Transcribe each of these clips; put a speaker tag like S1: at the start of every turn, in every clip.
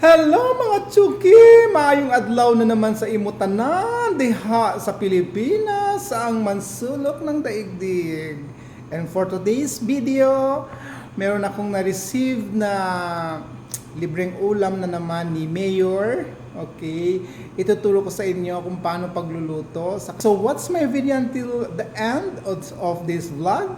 S1: Hello mga Chuki! Maayong adlaw na naman sa imutanan diha sa Pilipinas sa ang mansulok ng daigdig. And for today's video, meron akong na-receive na libreng ulam na naman ni Mayor. Okay, ituturo ko sa inyo kung paano pagluluto. So what's my video until the end of this vlog?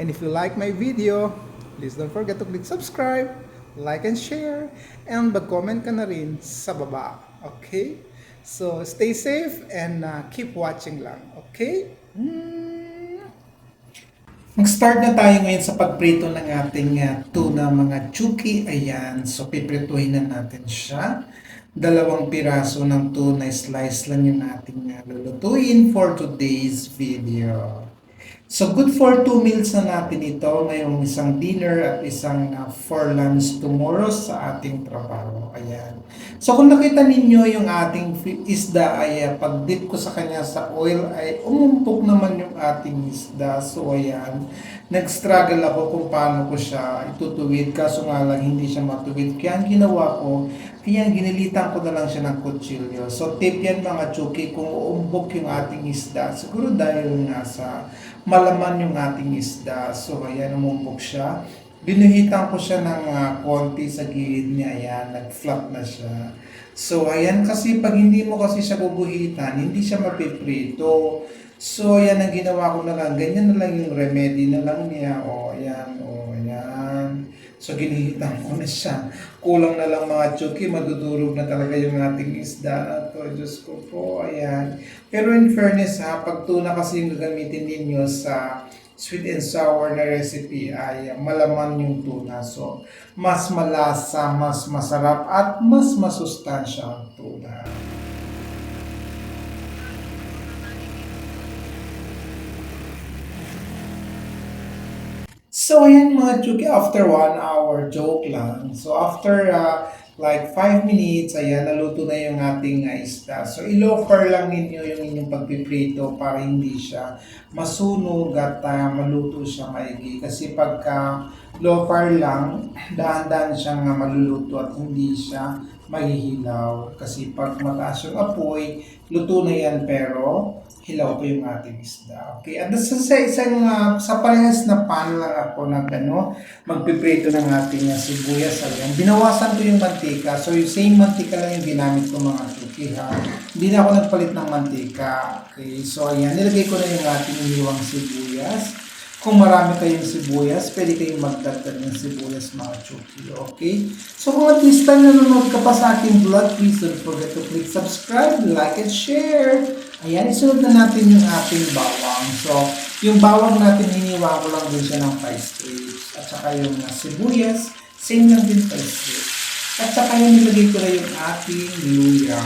S1: And if you like my video, please don't forget to click subscribe, like and share, and mag-comment ka na rin sa baba. Okay? So, stay safe and uh, keep watching lang. Okay? Mm. Mag-start na tayo ngayon sa pagprito ng ating uh, tuna mga chuki. Ayan. So, piprituhin na natin siya. Dalawang piraso ng tuna slice lang yung ating uh, lulutuin for today's video. So good for two meals na natin ito, ngayong isang dinner at isang uh, for lunch tomorrow sa ating trabaho. Ayan. So kung nakita ninyo yung ating isda ay uh, pag dip ko sa kanya sa oil ay umumpok naman yung ating isda. So ayan, nag-struggle ako kung paano ko siya itutuwid kaso nga lang hindi siya matuwid. Kaya ang ginawa ko, Ayan, ginilitan ko na lang siya ng kutsilyo. So, tip yan mga chuki, kung uumbok yung ating isda, siguro dahil nga sa malaman yung ating isda. So, ayan, umumbok siya. Binuhitan ko siya ng ah, konti sa gilid niya, ayan, nag-flat na siya. So, ayan, kasi pag hindi mo kasi siya guguhitan, hindi siya mapiprito. So, ayan, ang ginawa ko na lang, ganyan na lang yung remedy na lang niya. O, ayan, o. So, ginihitan ko na siya. Kulang na lang mga chuki, madudurog na talaga yung ating isda na to. Diyos ko po, ayan. Pero in fairness ha, pag tuna kasi yung gagamitin ninyo sa sweet and sour na recipe ay malaman yung tuna. So, mas malasa, mas masarap, at mas masustansya ang tuna. So, ayan mga chuki, after one hour, joke lang. So, after uh, like 5 minutes, ayan, naluto na yung ating uh, isda. So, i-lower lang ninyo yung inyong pagpiprito para hindi siya masunog at uh, maluto siya maigi. Kasi pagka fire lang, dahan-dahan siyang uh, maluluto at hindi siya mahihilaw. Kasi pag mataas yung apoy, luto na yan pero hilaw pa yung ating isda. Okay, at sa, sa isang, uh, sa parehas na pan lang ako nag, ano, magpiprito ng ating uh, sibuyas. Ayan. Binawasan ko yung mantika. So, yung same mantika lang yung ginamit ko mga tuki ha. Hindi na ako nagpalit ng mantika. Okay, so ayan, nilagay ko na yung ating iniwang sibuyas. Kung marami kayong sibuyas, pwede kayong magdagdag ng sibuyas mga chuki, okay? So kung at least time nanonood ka pa sa aking vlog, please don't forget to click subscribe, like, and share. Ayan, isunod na natin yung ating bawang. So, yung bawang natin, hiniwa ko lang din siya ng 5 strips. At saka yung sibuyas, same lang din 5 strips. At saka yung nilagay ko na yung ating luya.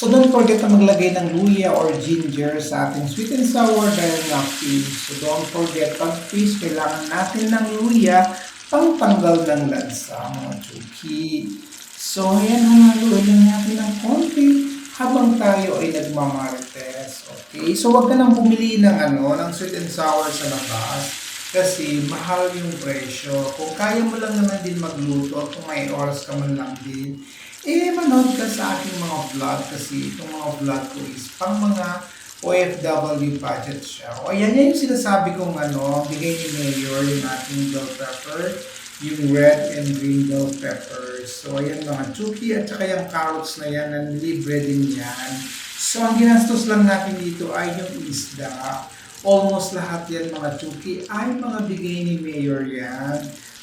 S1: So don't forget na maglagay ng luya or ginger sa ating sweet and sour dahil nga fish. So don't forget, pag fish, kailangan natin ng luya pang tanggal ng lansa, mga chuki. So ayan, hangalo lang natin ng konti habang tayo ay nagmamarites. Okay? So wag ka nang bumili ng ano, ng sweet and sour sa labas kasi mahal yung presyo. Kung kaya mo lang naman din magluto at kung may oras ka man lang din, eh manood ka sa aking mga vlog kasi itong mga vlog ko is pang mga OFW budget siya. O ayan yan yung sinasabi kong ano, bigay ni Mayor yung ating bell pepper, yung red and green bell peppers. So ayan mga chuki at saka yung carrots na yan, ang libre din yan. So ang ginastos lang natin dito ay yung isda. Almost lahat yan mga chuki ay mga bigay ni Mayor yan.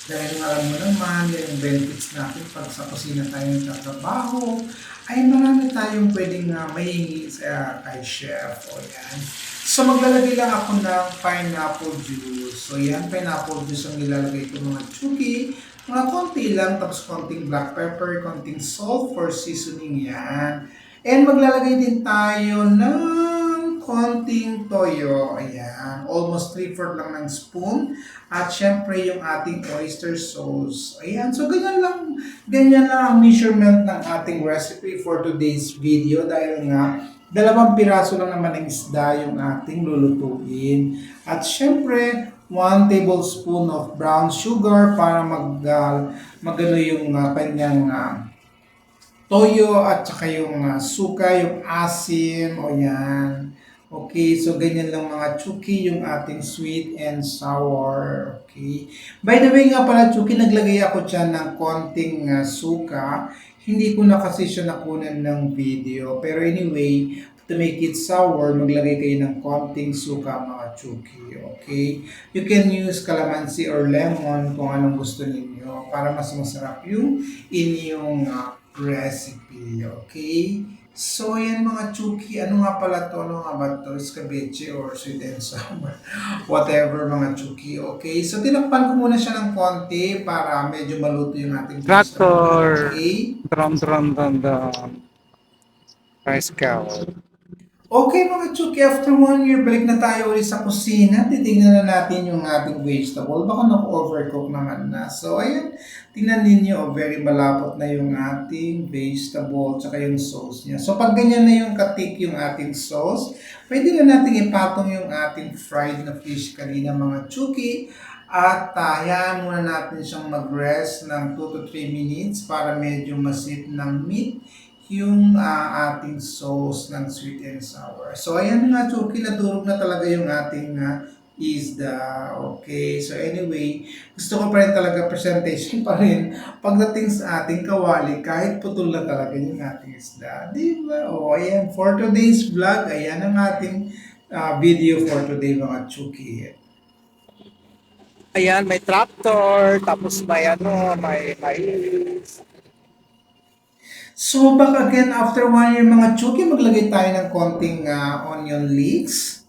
S1: Dahil alam mo naman, yung benefits natin pag sa kusina tayo nagtatrabaho, ay marami tayong pwedeng uh, mahingi sa kay chef. O yan. So maglalagay lang ako ng pineapple juice. So yan, pineapple juice ang ilalagay ko mga chuki. Mga konti lang, tapos konting black pepper, konting salt for seasoning yan. And maglalagay din tayo ng konting toyo. Ayan. Almost 3-4 lang ng spoon. At syempre yung ating oyster sauce. Ayan. So ganyan lang. Ganyan lang ang measurement ng ating recipe for today's video. Dahil nga, dalawang piraso lang naman ng isda yung ating lulutuin. At syempre, 1 tablespoon of brown sugar para mag, uh, magano yung uh, kanyang uh, toyo at saka yung uh, suka, yung asim, o yan. Okay, so ganyan lang mga chuki, yung ating sweet and sour. Okay. By the way nga pala, chuki, naglagay ako dyan ng konting uh, suka. Hindi ko na kasi siya nakunan ng video. Pero anyway, to make it sour, maglagay kayo ng konting suka mga chuki. Okay? You can use calamansi or lemon kung anong gusto ninyo para mas masarap yung inyong uh, recipe. Okay? So, yan mga chuki. Ano nga pala to? Ano nga ba to? Escabeche or sweet and sour? Whatever mga chuki. Okay? So, tinakpan ko muna siya ng konti para medyo maluto yung ating
S2: Tractor.
S1: Okay?
S2: Drum drum drum drum. Rice cow.
S1: Okay mga Chuki, after one year, balik na tayo ulit sa kusina. Titingnan na natin yung ating vegetable. Baka naku-overcook naman na. So, ayan. Tingnan ninyo, oh, very malapot na yung ating vegetable tsaka yung sauce niya. So, pag ganyan na yung katik yung ating sauce, pwede na natin ipatong yung ating fried na fish kanina mga Chuki. At uh, hayaan muna natin siyang mag-rest ng 2 to 3 minutes para medyo masit ng meat yung uh, ating sauce ng sweet and sour. So, ayan nga, Chucky, naturog na talaga yung ating uh, isda. Okay, so anyway, gusto ko pa rin talaga presentation pa rin pagdating sa ating kawali, kahit putol na talaga yung ating isda. Di ba? O, ayan, for today's vlog, ayan ang ating uh, video for today, mga Chucky.
S2: Ayan, may tractor, tapos may ano, may mais.
S1: So, back again, after one year mga chuki, maglagay tayo ng konting ah, onion leeks.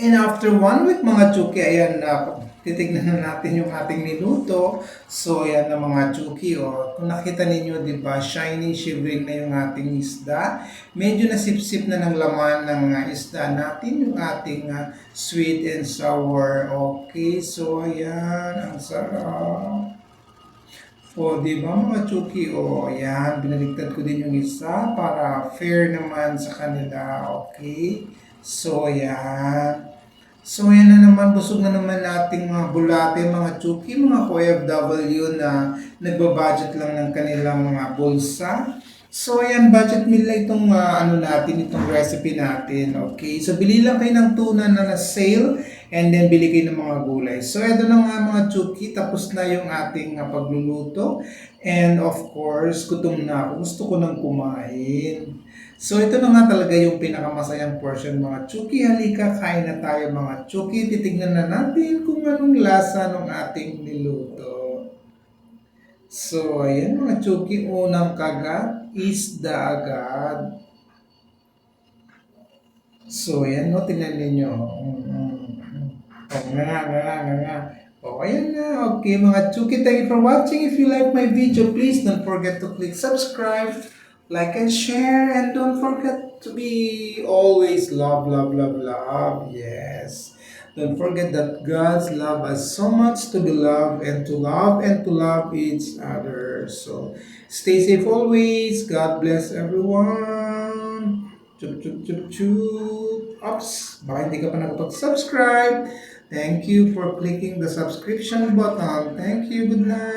S1: And after one week mga chuki, ayan na, titignan na natin yung ating niluto. So, ayan na mga chuki, oh. Kung nakita ninyo, di ba, shiny, shivering na yung ating isda. Medyo nasipsip na ng laman ng ah, isda natin, yung ating ah, sweet and sour. Okay, so ayan, ang sarap. O, di ba mga chuki? O, yan. Binaligtad ko din yung isa para fair naman sa kanila. Okay? So, yan. So, yan na naman. Busog na naman nating mga bulate, mga chuki, mga OFW na nagbabudget lang ng kanilang mga bulsa. So, ayan, budget meal lang itong ah, ano natin, itong recipe natin. Okay? So, bili lang kayo ng tuna na na-sale and then bili kayo ng mga gulay. So, ito na nga mga chuki, tapos na yung ating ah, pagluluto. And of course, gutom na ako. Gusto ko nang kumain. So, ito na nga talaga yung pinakamasayang portion mga chuki. Halika, kain na tayo mga chuki. Titignan na natin kung anong lasa ng ating niluto. So, ayan mga chuki, unang kagat, isda agad. So, ayan no, tingnan ninyo. Mm, mm, mm. Oh, nga nga, nga nga, nga. Oh, ayan na. Okay, mga chuki, thank you for watching. If you like my video, please don't forget to click subscribe, like and share, and don't forget to be always love, love, love, love. Yes. Don't forget that God's love us so much to be loved and to love and to love each other. So stay safe always. God bless everyone. Chup chup chup chup. Ops, baka hindi ka pa nakapag-subscribe. Thank you for clicking the subscription button. Thank you. Good night.